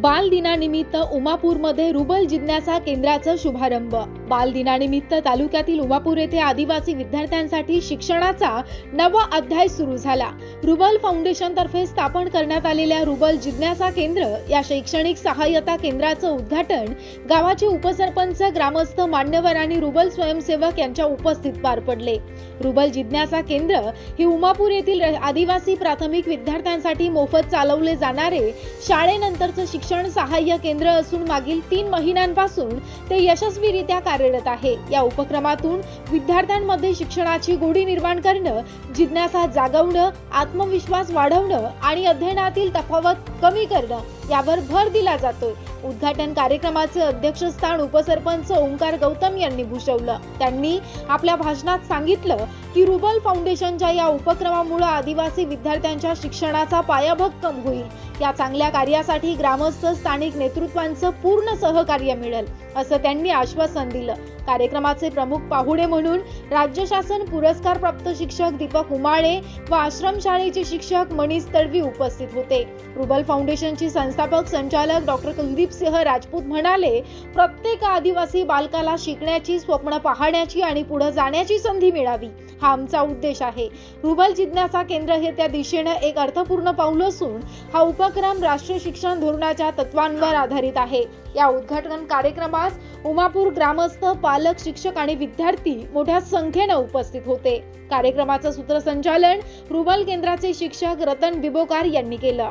बाल दिनानिमित्त उमापूरमध्ये रुबल जिज्ञासा केंद्राचा शुभारंभ. बाल दिनानिमित्त तालुक्यातील उमापूर येथे आदिवासी विद्यार्थ्यांसाठी शिक्षणाचा नवा अध्याय सुरू झाला. रुबल फाउंडेशन तर्फे स्थापन करण्यात आलेल्या रुबल जिज्ञासा केंद्र या शैक्षणिक सहाय्यता केंद्राचं उद्घाटन गावाचे उपसरपंच ग्रामस्थ मान्यवर आणि रुबल स्वयंसेवक यांच्या उपस्थित पार पडले. रुबल जिज्ञासा केंद्र हे उमापूर येथील आदिवासी प्राथमिक विद्यार्थ्यांसाठी मोफत चालवले जाणारे शाळेनंतरचं शिक्षण सहाय्य केंद्र असून मागील तीन महिन्यांपासून ते यशस्वीरित्या कार्यरत आहे. या उपक्रमातून विद्यार्थ्यांमध्ये शिक्षणाची गोडी निर्माण करणं जिज्ञासा जागवणं आत्मविश्वास वाढवणं आणि अध्ययनातील तफावत कमी करणं यावर भर दिला जातोय. उद्घाटन कार्यक्रमाचे अध्यक्षस्थान उपसरपंच ओंकार गौतम यांनी भूषवलं. त्यांनी आपल्या भाषणात सांगितलं की रुबल फाउंडेशनच्या या उपक्रमामुळे आदिवासी विद्यार्थ्यांच्या शिक्षणाचा पाया भक्कम होईल. या चांगल्या कार्यासाठी ग्रामस्थ स्थानिक नेतृत्वांचं पूर्ण सहकार्य मिळेल असं त्यांनी आश्वासन दिलं. कार्यक्रमाचे प्रमुख पाहुणे म्हणून राज्य शासन पुरस्कार प्राप्त शिक्षक दीपक उमाळे व आश्रमशाळेचे शिक्षक मनीष तडवी उपस्थित होते. रुबल फाउंडेशनचे संस्थापक संचालक डॉक्टर कुलदीप सिंह राजपूत म्हणाले प्रत्येक आदिवासी बालकाला शिकण्याची स्वप्न पाहण्याची आणि पुढे जाण्याची संधी मिळावी. हा आमचा उद्देश आहे. रुबल जिज्ञासा केंद्र हे त्या दिशेनं एक अर्थपूर्ण पाऊल असून हा उपक्रम राष्ट्रीय शिक्षण धोरणाच्या तत्वांवर आधारित आहे. या उद्घाटन कार्यक्रमास उमापूर ग्रामस्थ पालक शिक्षक आणि विद्यार्थी मोठ्या संख्येनं उपस्थित होते. कार्यक्रमाचं सूत्रसंचालन रुबल केंद्राचे शिक्षक रतन बिबोकार यांनी केलं.